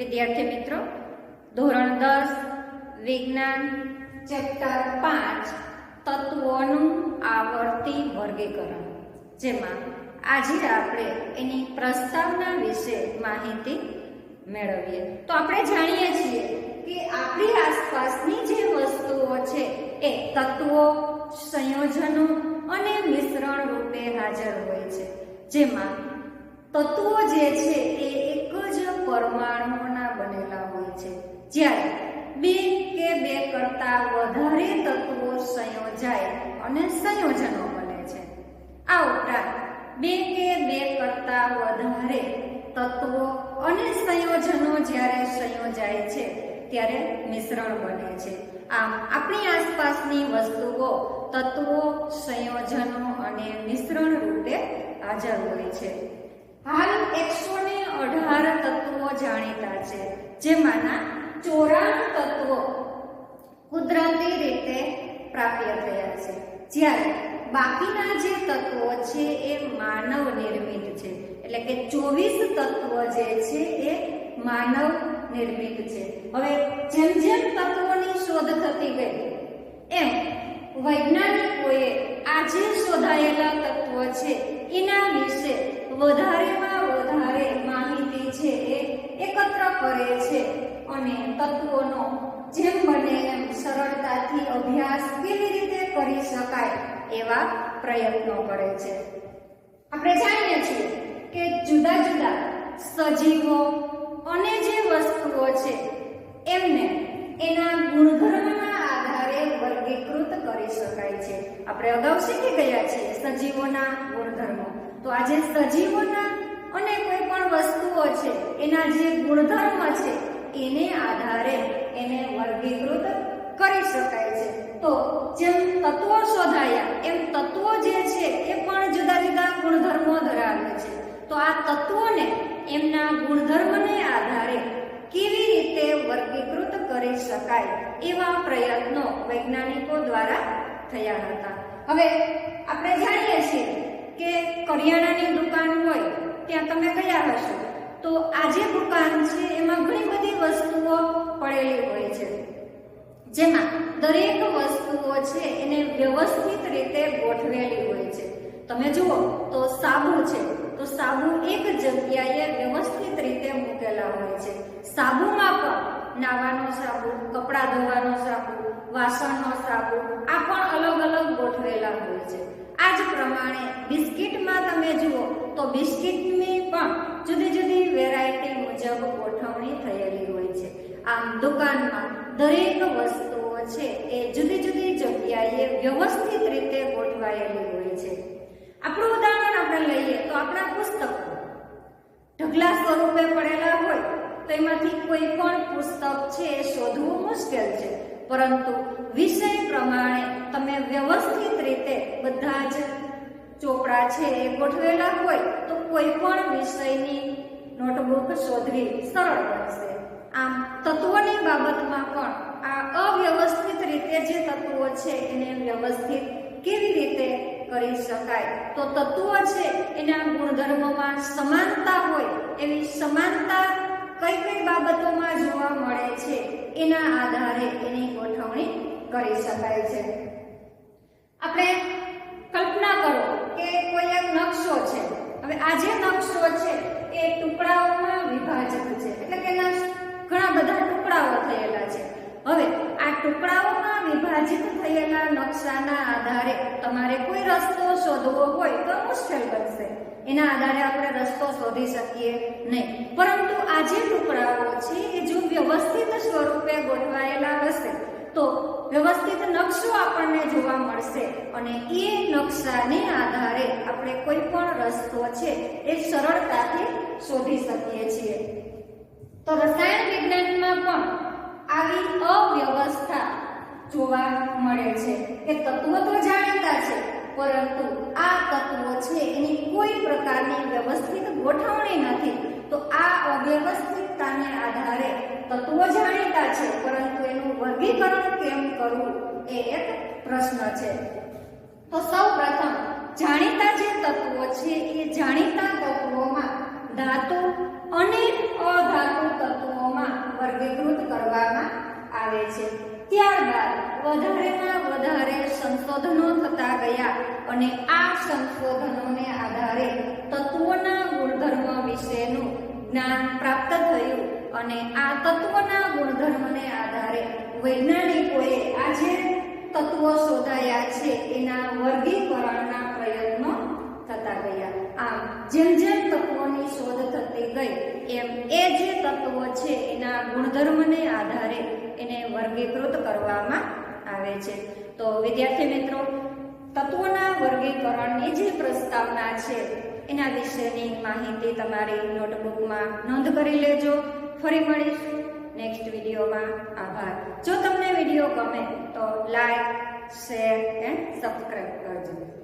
વિદ્યાર્થી મિત્રો, ધોરણ દસ, વિજ્ઞાન, ચેપ્ટર પાંચ, તત્વોનું આવર્તી વર્ગીકરણ, જેમાં આજે આપણે એની પ્રસ્તાવના વિશે માહિતી મેળવીએ. તો આપણે જાણીએ છીએ કે આપણી આસપાસની જે વસ્તુઓ છે એ તત્વો, સંયોજનો અને મિશ્રણ રૂપે હાજર હોય છે. જેમાં તત્વો જે છે એ જ પરમાણુઓના બનેલા હોય છે. જ્યારે બે કે બે કરતા વધારે તત્વો સંયોજાય અને સંયોજનો બને છે. આ ઉપરાંત બે કે બે કરતા વધારે તત્વો અને સંયોજનો જ્યારે સંયોજાય છે, ત્યારે મિશ્રણ બને છે. આમ, આપણી આસપાસની વસ્તુઓ, તત્વો, સંયોજનો અને મિશ્રણ રૂપે હાજર હોય છે. હાલ એકસો ને અઢાર તત્વો જાણીતા છે, જેમાંના ચોરાણું તત્વો કુદરતી રીતે પ્રાપ્ય થયા છે. જ્યારે બાકીના જે તત્વો છે એ માનવ નિર્મિત છે. એટલે કે ચોવીસ તત્વો જે છે એ માનવ નિર્મિત છે. હવે જેમ જેમ તત્વોની શોધ થતી ગઈ, એમ વૈજ્ઞાનિકોએ આજે શોધાયેલા તત્વો છે, એના વિશે વધારેમાં વધારે માહિતી છે એ એકત્ર કરે છે અને તત્વોનો જેમ બને એમ સરળતાથી અભ્યાસ કેવી રીતે કરી શકાય એવા પ્રયત્નો કરે છે. આપણે જાણીએ છીએ કે જુદા જુદા સજીવો અને જે વસ્તુઓ છે એમને એના ગુણધર્મના આધારે વર્ગીકૃત કરી શકાય છે. આપણે અગાઉ શીખી ગયા છીએ સજીવોના ગુણધર્મો. તો આજે સજીવોના અને કોઈ પણ વસ્તુઓ છે, એના જે ગુણધર્મ છે, એને આધારે એને વર્ગીકૃત કરી શકાય છે. તો જેમ તત્વો શોધાયા, એમ તત્વો જે છે, એ પણ જુદા જુદા ગુણધર્મો ધરાવે છે. તો આ તત્વોને એમના ગુણધર્મને આધારે કેવી રીતે વર્ગીકૃત કરી શકાય એવા પ્રયત્નો વૈજ્ઞાનિકો દ્વારા થયા હતા. હવે આપણે જાણીએ છીએ કે કરિયાણાની દુકાન હોય, ત્યાં તમે ગયા હશો, તો આ જે દુકાન છે, એમાં ઘણી બધી વસ્તુઓ પડેલી હોય છે. જેમાં દરેક વસ્તુઓ છે, એને વ્યવસ્થિત રીતે ગોઠવેલી હોય છે. તમે જુઓ, તો સાબુ છે, તો સાબુ એક જગ્યાએ વ્યવસ્થિત રીતે મૂકેલા હોય છે. સાબુમાં પણ નાવાનો સાબુ, કપડાં ધોવાનો સાબુ, વાસણનો સાબુ, આ પણ અલગ અલગ ગોઠવેલા પ્રમાણે બિસ્કિટમાં તમે જુઓ તો બિસ્કિટની પણ જુદી જુદી વેરાયટી મુજબ ગોઠવણી થયેલી હોય છે. આમ દુકાનમાં દરેક વસ્તુઓ છે એ જુદી જુદી જગ્યાએ વ્યવસ્થિત રીતે ગોઠવાયેલી હોય છે. આપણું ઉદાહરણ આપણે લઈએ તો આપણા પુસ્તકો ઢગલા સ્વરૂપે પડેલા હોય તો એમાંથી કોઈ પણ પુસ્તક છે એ શોધવું મુશ્કેલ છે. પરંતુ વિષય પ્રમાણે તમે વ્યવસ્થિત રીતે બધા જ ચોપડા છે એ ગોઠવેલા હોય તો કોઈ પણ વિષયની નોટબુક શોધવી સરળ બનશે. આમ તત્વોની બાબતમાં પણ આ અવ્યવસ્થિત રીતે જે તત્વો છે, એને વ્યવસ્થિત કેવી રીતે કરી શકાય? તો તત્વો છે, એના ગુણધર્મોમાં સમાનતા હોય એવી સમાનતા કઈ કઈ બાબતોમાં જોવા મળે છે, એના આધારે એની ગોઠવણી કરી શકાય છે. આપણે કે કોઈ એક નકશો છે. હવે આ જે નકશો છે, એ ટુકડાઓમાં વિભાજિત છે. એટલે કે એના ઘણા બધા ટુકડાઓ થયેલા છે. હવે આ ટુકડાઓમાં વિભાજિત થયેલા નકશાના આધારે તમારે કોઈ રસ્તો શોધવો હોય તો મુશ્કેલ બનશે. એના આધારે આપણે રસ્તો શોધી શકીએ નહીં. પરંતુ આ જે ટુકડાઓ છે એ જો વ્યવસ્થિત સ્વરૂપે ગોઠવાયેલા હશે તો વ્યવસ્થિત નકશો આપણને જોવા મળશે અને એ નકશાને આધારે આપણે કોઈ પણ રસ્તો છે એ સરળતાથી શોધી શકીએ છીએ. તો રસાયણ વિજ્ઞાનમાં પણ આવી અવ્યવસ્થા જોવા મળે છે કે તત્વો તો જાણીતા છે, પરંતુ આ તત્વો છે, એની કોઈ પ્રકારની વ્યવસ્થિત ગોઠવણી નથી. તો આ અવ્યવસ્થિતતાને આધારે તત્વો જાણીતા છે, પરંતુ એનું વર્ગીકરણ કેમ કરવું એ એક પ્રશ્ન છે. તો સૌ પ્રથમ જાણીતા જે તત્વો છે, એ જાણીતા તત્વોમાં ધાતુ અને અધાતુ તત્વોમાં વર્ગીકૃત કરવામાં વધારેમાં વધારે સંશોધનો થતા ગયા અને આ સંશોધનોને આધારે તત્વોના ગુણધર્મ વિશેનું જ્ઞાન પ્રાપ્ત થયું અને આ તત્વના ગુણધર્મને આધારે વૈજ્ઞાનિકોએ આ જે તત્વો શોધાયા છે એના વર્ગીકરણના પ્રયત્નો થતા ગયા. આમ, જેમ જેમ તત્વોની શોધ થતી ગઈ, એમ એ જે તત્વો છે એના ગુણધર્મને આધારે એને વર્ગીકૃત કરવામાં આવે છે. તો વિદ્યાર્થી મિત્રો, તત્વોના વર્ગીકરણની જે પ્રસ્તાવના છે, એના વિશેની માહિતી તમારી નોટબુકમાં નોંધ કરી લેજો. ફરી મળીશું નેક્સ્ટ વિડીયોમાં. આભાર. જો તમને વીડિયો ગમે તો લાઈક શેર એન્ડ સબસ્ક્રાઈબ કરજો.